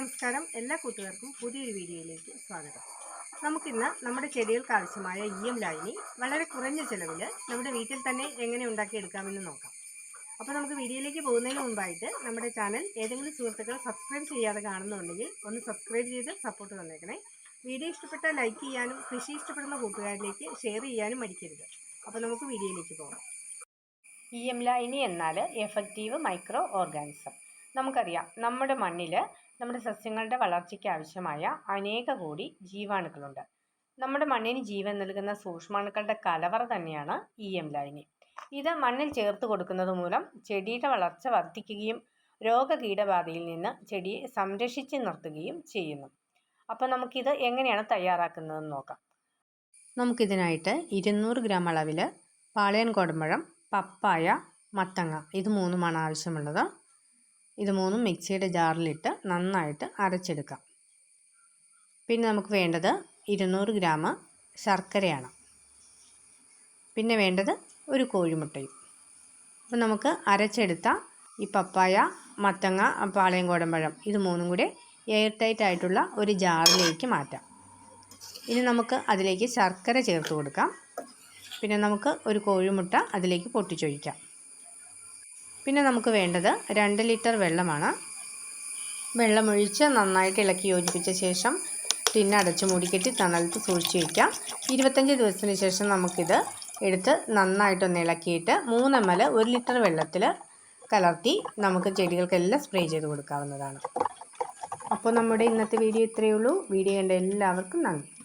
നമസ്കാരം. എല്ലാ കൂട്ടുകാർക്കും പുതിയൊരു വീഡിയോയിലേക്ക് സ്വാഗതം. നമുക്കിന്ന് നമ്മുടെ ചെടികൾക്ക് ആവശ്യമായ ഇ എം ലായനി വളരെ കുറഞ്ഞ ചിലവിൽ നമ്മുടെ വീട്ടിൽ തന്നെ എങ്ങനെ ഉണ്ടാക്കിയെടുക്കാമെന്ന് നോക്കാം. അപ്പോൾ നമുക്ക് വീഡിയോയിലേക്ക് പോകുന്നതിന് മുമ്പായിട്ട് നമ്മുടെ ചാനൽ ഏതെങ്കിലും സുഹൃത്തുക്കൾ സബ്സ്ക്രൈബ് ചെയ്യാതെ കാണുന്നുണ്ടെങ്കിൽ ഒന്ന് സബ്സ്ക്രൈബ് ചെയ്ത് സപ്പോർട്ട് തന്നേക്കണേ. വീഡിയോ ഇഷ്ടപ്പെട്ടാൽ ലൈക്ക് ചെയ്യാനും കൃഷി ഇഷ്ടപ്പെടുന്ന കൂട്ടുകാരിലേക്ക് ഷെയർ ചെയ്യാനും മടിക്കരുത്. അപ്പോൾ നമുക്ക് വീഡിയോയിലേക്ക് പോകാം. ഇ എം ലായനി എന്നാൽ എഫക്റ്റീവ് മൈക്രോ ഓർഗാനിസം നമുക്കറിയാം നമ്മുടെ മണ്ണിൽ നമ്മുടെ സസ്യങ്ങളുടെ വളർച്ചയ്ക്ക് ആവശ്യമായ അനേക കോടി ജീവാണുക്കളുണ്ട്. നമ്മുടെ മണ്ണിന് ജീവൻ നൽകുന്ന സൂക്ഷ്മാണുക്കളുടെ കലവറ തന്നെയാണ് ഇ എം ലായനി ഇത് മണ്ണിൽ ചേർത്ത് കൊടുക്കുന്നത് മൂലം ചെടിയുടെ വളർച്ച വർദ്ധിക്കുകയും രോഗകീടബാധയിൽ നിന്ന് ചെടിയെ സംരക്ഷിച്ച് നിർത്തുകയും ചെയ്യുന്നു. അപ്പോൾ നമുക്കിത് എങ്ങനെയാണ് തയ്യാറാക്കുന്നതെന്ന് നോക്കാം. നമുക്കിതിനായിട്ട് ഇരുന്നൂറ് ഗ്രാം അളവിൽ പാളയൻ കോടമ്പഴം പപ്പായ മത്തങ്ങ ഇത് മൂന്നുമാണ് ആവശ്യമുള്ളത്. ഇത് മൂന്നും മിക്സിയുടെ ജാറിലിട്ട് നന്നായിട്ട് അരച്ചെടുക്കാം. പിന്നെ നമുക്ക് വേണ്ടത് ഇരുന്നൂറ് ഗ്രാം ശർക്കരയാണ്. പിന്നെ വേണ്ടത് ഒരു കോഴിമുട്ടയും. അപ്പോൾ നമുക്ക് അരച്ചെടുത്ത ഈ പപ്പായ മത്തങ്ങ പാളയം കോടമ്പഴം ഇത് മൂന്നും കൂടി എയർ ടൈറ്റ് ആയിട്ടുള്ള ഒരു ജാറിലേക്ക് മാറ്റാം. ഇനി നമുക്ക് അതിലേക്ക് ശർക്കര ചേർത്ത് കൊടുക്കാം. പിന്നെ നമുക്ക് ഒരു കോഴിമുട്ട അതിലേക്ക് പൊട്ടിച്ചൊഴിക്കാം. പിന്നെ നമുക്ക് വേണ്ടത് രണ്ട് ലിറ്റർ വെള്ളമാണ്. വെള്ളമൊഴിച്ച് നന്നായിട്ട് ഇളക്കി യോജിപ്പിച്ച ശേഷം ടിന്നടച്ച് മൂടിക്കെട്ടി തണലത്ത് സൂക്ഷിച്ച് വയ്ക്കാം ഇരുപത്തഞ്ച് ദിവസത്തിന് ശേഷം നമുക്കിത് എടുത്ത് നന്നായിട്ടൊന്ന് ഇളക്കിയിട്ട് മൂന്ന് എം എൽ ഒരു ലിറ്റർ വെള്ളത്തിൽ കലർത്തി നമുക്ക് ചെടികൾക്കെല്ലാം സ്പ്രേ ചെയ്ത് കൊടുക്കാവുന്നതാണ്. അപ്പോൾ നമ്മുടെ ഇന്നത്തെ വീഡിയോ ഇത്രയേ ഉള്ളൂ. വീഡിയോ കണ്ട എല്ലാവർക്കും നന്ദി.